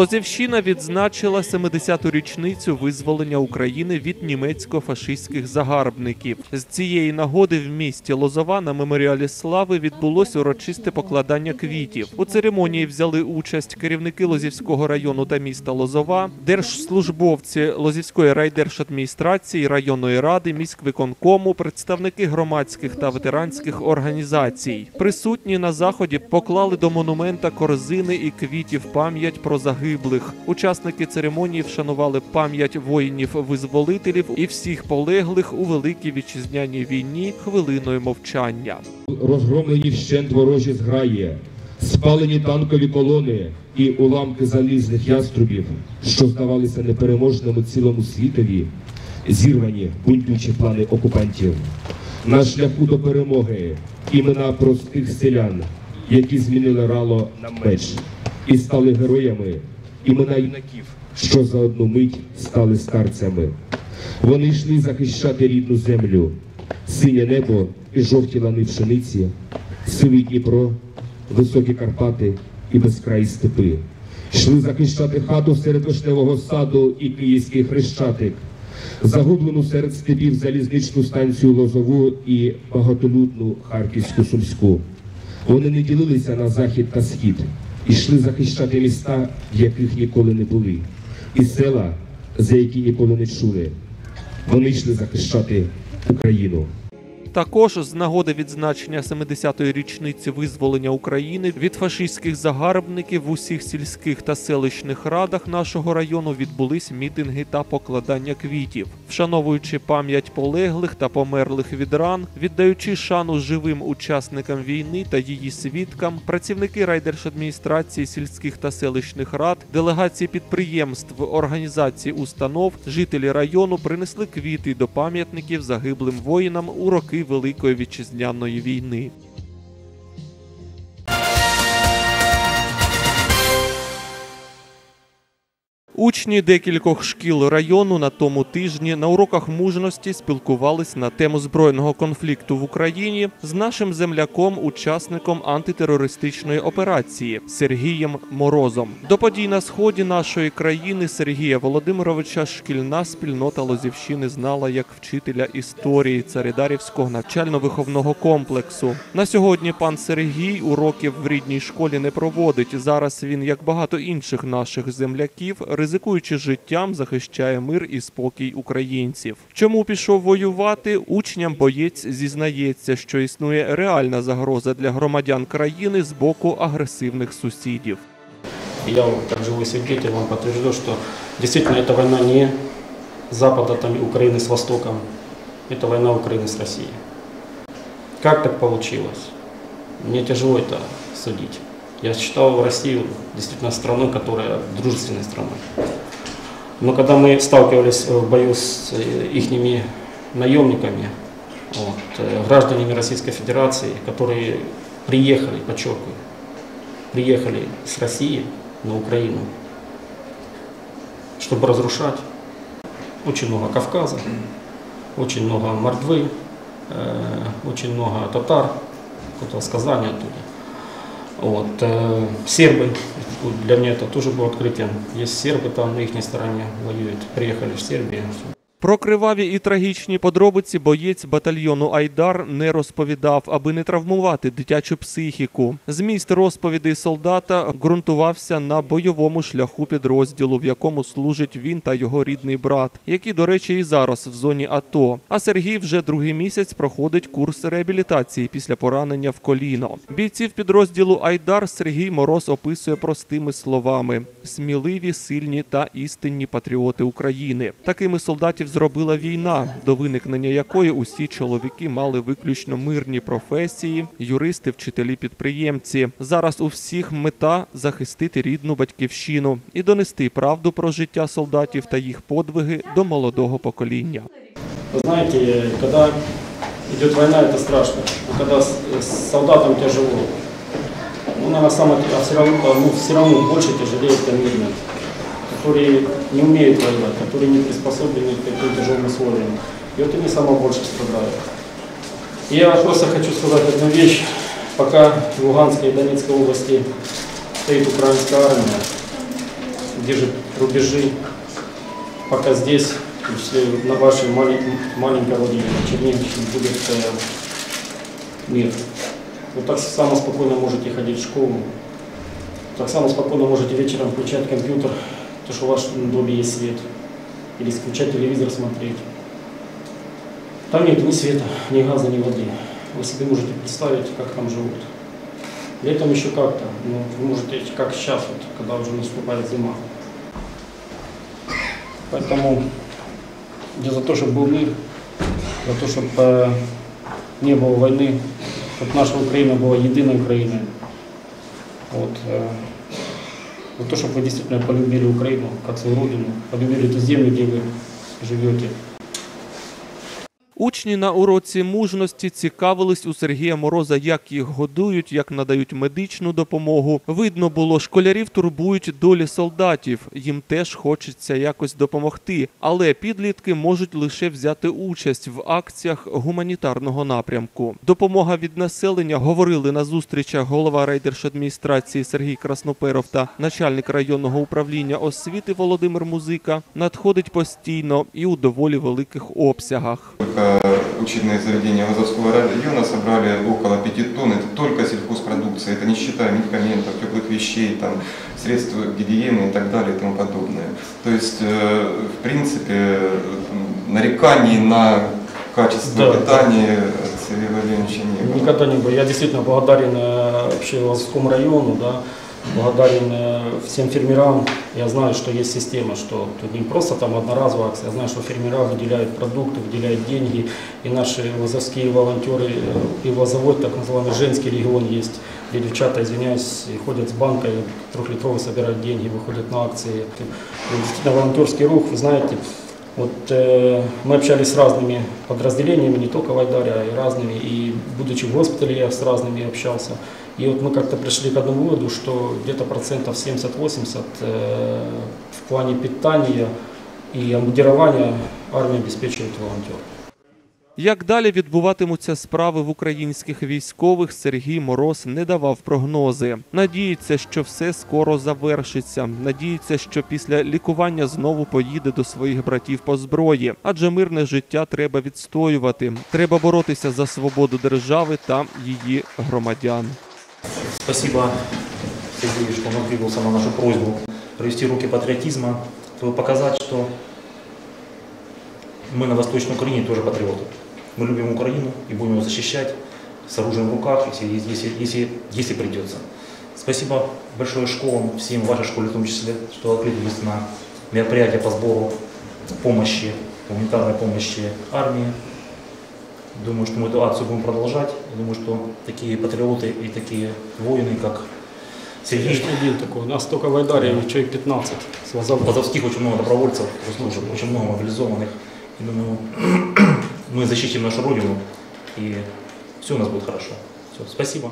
Лозівщина відзначила 70-ту річницю визволення України від німецько-фашистських загарбників. З цієї нагоди в місті Лозова на меморіалі слави відбулось урочисте покладання квітів. У церемонії взяли участь керівники Лозівського району та міста Лозова, держслужбовці Лозівської райдержадміністрації, районної ради, міськвиконкому, представники громадських та ветеранських організацій. Присутні на заході поклали до монумента корзини і квітів пам'ять про загиблих. Учасники церемонії вшанували пам'ять воїнів-визволителів і всіх полеглих у великій вітчизняній війні хвилиною мовчання. розгромлені вщент ворожі зграї, спалені танкові колони і уламки залізних яструбів, що здавалися непереможними цілому світові, зірвані бунтуючі плани окупантів. На шляху до перемоги імена простих селян, які змінили рало на меч і стали героями, імена юнаків, що за одну мить стали старцями. Вони йшли захищати рідну землю, синє небо і жовті лани пшениці, сивий Дніпро, високі Карпати і безкраї степи. Йшли захищати хату серед вишневого саду і київський хрещатик, загублену серед степів залізничну станцію Лозову і багатолюдну Харківську Сумську. Вони не ділилися на захід та схід, йшли захищати міста, в яких ніколи не були, і села, за які ніколи не чули. Вони йшли захищати Україну. Також з нагоди відзначення 70-ї річниці визволення України від фашистських загарбників в усіх сільських та селищних радах нашого району відбулись мітинги та покладання квітів, вшановуючи пам'ять полеглих та померлих від ран, віддаючи шану живим учасникам війни та її свідкам, працівники райдержадміністрації сільських та селищних рад, делегації підприємств, організацій, установ, жителі району принесли квіти до пам'ятників загиблим воїнам у роки Великої вітчизняної війни. Учні декількох шкіл району на тому тижні на уроках мужності спілкувались на тему збройного конфлікту в Україні з нашим земляком, учасником антитерористичної операції Сергієм Морозом. До подій на сході нашої країни Сергія Володимировича шкільна спільнота Лозівщини знала як вчителя історії Царидарівського навчально-виховного комплексу. На сьогодні пан Сергій уроків в рідній школі не проводить. Зараз він, як багато інших наших земляків, ризикуючи життям, захищає мир і спокій українців. Чому пішов воювати? Учням боєць зізнається, що існує реальна загроза для громадян країни з боку агресивних сусідів. Я вот как живой свидетель вам подтверждаю, что действительно эта война не Запада там, и Украины с Востоком, это война Украины с Россией. Как так получилось? Мне тяжело это судить. Я считал Россию действительно страной, которая дружественной страной. Но когда мы сталкивались в бою с их наемниками, вот, э, гражданами Российской Федерации, которые приехали, подчеркиваю, приехали с России на Украину, чтобы разрушать. Очень много Кавказа, очень много мордвы, э, очень много татар, кто-то с Казани оттуда. Вот, э, сербы, для меня это тоже было открытием. Есть сербы там на их стороне воюют, приехали в Сербию. про криваві і трагічні подробиці боєць батальйону Айдар не розповідав, аби не травмувати дитячу психіку. Зміст розповідей солдата ґрунтувався на бойовому шляху підрозділу, в якому служить він та його рідний брат, які, до речі, і зараз в зоні АТО. А Сергій вже другий місяць проходить курс реабілітації після поранення в коліно. Бійців підрозділу Айдар Сергій Мороз описує простими словами: сміливі, сильні та істинні патріоти України. Такими солдатів зробила війна, до виникнення якої усі чоловіки мали виключно мирні професії, юристи, вчителі, підприємці. Зараз у всіх мета захистити рідну батьківщину і донести правду про життя солдатів та їх подвиги до молодого покоління. Вы знаете, когда идет война, это страшно. А когда с, с солдатом тяжело. Ну, наверное, самое, а все равно, ну, все равно больше тяжелее это мирно. Которые не умеют воевать, которые не приспособлены к таким тяжелым условиям. И вот они самое больше страдают. И я просто хочу сказать одну вещь. Пока в Луганской и Донецкой области стоит украинская армия, держит рубежи, пока здесь, если на вашей малень- маленькой родине, на Чернигівщине, будет э, мир. Вы так само спокойно можете ходить в школу, так само спокойно можете вечером включать компьютер, то что в вашем доме есть свет, или включать телевизор смотреть. Там нет ни света, ни газа, ни воды. Вы себе можете представить, как там живут. Летом еще как-то, но вы можете, как сейчас, вот, когда уже наступает зима. Поэтому я за то, чтобы был мир, за то, чтобы не было войны, чтобы наша Украина была единой Украиной. Вот, э, за то, чтобы вы действительно полюбили Украину как свою родину, полюбили ту землю, где вы живете. Учні на уроці мужності цікавились у Сергія Мороза, як їх годують, як надають медичну допомогу. Видно було, школярів турбують долі солдатів. Їм теж хочеться якось допомогти. Але підлітки можуть лише взяти участь в акціях гуманітарного напрямку. Допомога від населення говорили на зустрічах голова райдержадміністрації Сергій Красноперов та начальник районного управління освіти Володимир Музика. Надходить постійно і у доволі великих обсягах. Учебные заведения Лазовского района собрали около 5 тонн. Это только сельхозпродукция. Это не считая медикаментов, теплых вещей, там, средств гигиены и так далее и тому подобное. То есть, э, в принципе, нареканий на качество Да. питания от Сергея Владимировича не было. Никогда не был. Я действительно благодарен э, вообще Лазовскому району, да, благодарен э, всем фермерам. Я знаю, что есть система, что тут не просто там одноразовая акция. Я знаю, что фермера выделяют продукты, выделяют деньги. И наши лазовские волонтеры, э, и Лозовой, так называемый женский регион есть, где девчата, извиняюсь, ходят с банкой, трехлитровые собирают деньги, выходят на акции. И действительно волонтерский рух, вы знаете, вот э, мы общались с разными подразделениями, не только в Айдаре, а и разными. И будучи в госпитале, я с разными общался. И вот мы как-то пришли к одному выводу, что где-то процентов 70-80 э, в плане питания и обмундирования армия обеспечивает волонтер. Як далі відбуватимуться справи в українських військових, Сергій Мороз не давав прогнози. Надіється, що все скоро завершиться. Надіється, що після лікування знову поїде до своїх братів по зброї, адже мирне життя треба відстоювати. Треба боротися за свободу держави та її громадян. Спасибо, Сергей, что он откликнулся на нашу просьбу провести руки патриотизма, чтобы показать, что мы на Восточной Украине тоже патриоты. Мы любим Украину и будем ее защищать с оружием в руках, если, если, если, если придется. Спасибо большое школам, всем вашей школе в том числе, что откликнулись на мероприятия по сбору помощи, гуманитарной помощи армии. Думаю, что мы эту акцию будем продолжать. Я думаю, что такие патриоты и такие воины, как Сергей, ж один такой. У нас только в Айдаре человек 15 с Лозового. Лазовских очень много добровольцев служат, очень много мобилизованных. И думаю, мы защитим нашу Родину, и все у нас будет хорошо. Все, спасибо.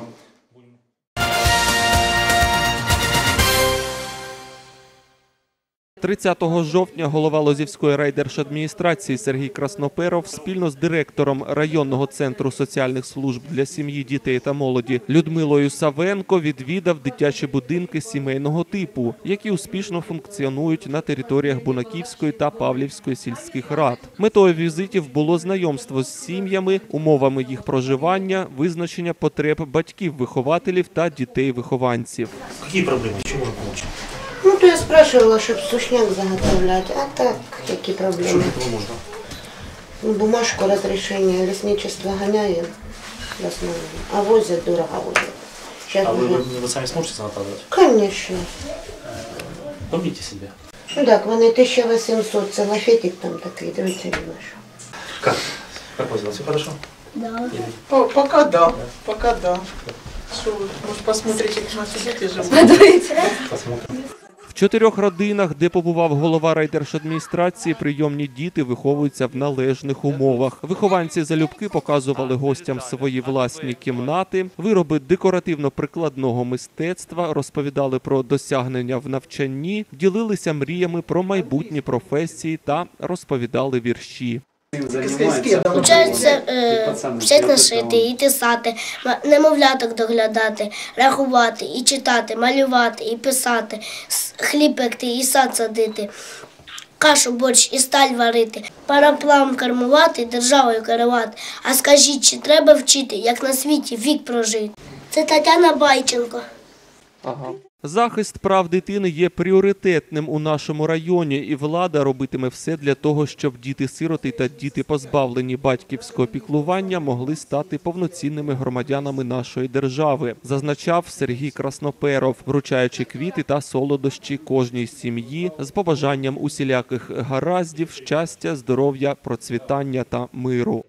30 жовтня голова Лозівської райдержадміністрації Сергій Красноперов спільно з директором районного центру соціальних служб для сім'ї, дітей та молоді Людмилою Савенко відвідав дитячі будинки сімейного типу, які успішно функціонують на територіях Бунаківської та Павлівської сільських рад. Метою візитів було знайомство з сім'ями, умовами їх проживання, визначення потреб батьків-вихователів та дітей-вихованців. Какие проблемы? Чем можем помочь? Ну, то я спрашивала, чтобы сушняк заготовлять. А так, какие Что проблемы? для этого нужно? Ну, бумажку разрешения лесничество гоняем в основном. А возят, дорого возят. Сейчас А вы, уже... вы, вы сами сможете занотовать? Конечно. Помните себе. Ну так, вони 1800, це лафетик там такий, дивіться, що. Как? Как у вас дела? Все хорошо? Да. По- Пока да, пока да. Что вы, может, посмотрите, как наши дети живут? Посмотрим. В чотирьох родинах, де побував голова райдержадміністрації, прийомні діти виховуються в належних умовах. Вихованці залюбки показували гостям свої власні кімнати, вироби декоративно-прикладного мистецтва, розповідали про досягнення в навчанні, ділилися мріями про майбутні професії та розповідали вірші. Навчаються е, вчать нашити і писати, ма- немовляток доглядати, рахувати, і читати, малювати, і писати, хліб пекти, і сад садити, кашу, борщ і сталь варити, параплам кермувати, державою керувати. А скажіть, чи треба вчити, як на світі вік прожити? Це Тетяна Байченко. Захист прав дитини є пріоритетним у нашому районі, і влада робитиме все для того, щоб діти-сироти та діти, позбавлені батьківського піклування, могли стати повноцінними громадянами нашої держави, зазначав Сергій Красноперов, вручаючи квіти та солодощі кожній сім'ї з побажанням усіляких гараздів, щастя, здоров'я, процвітання та миру.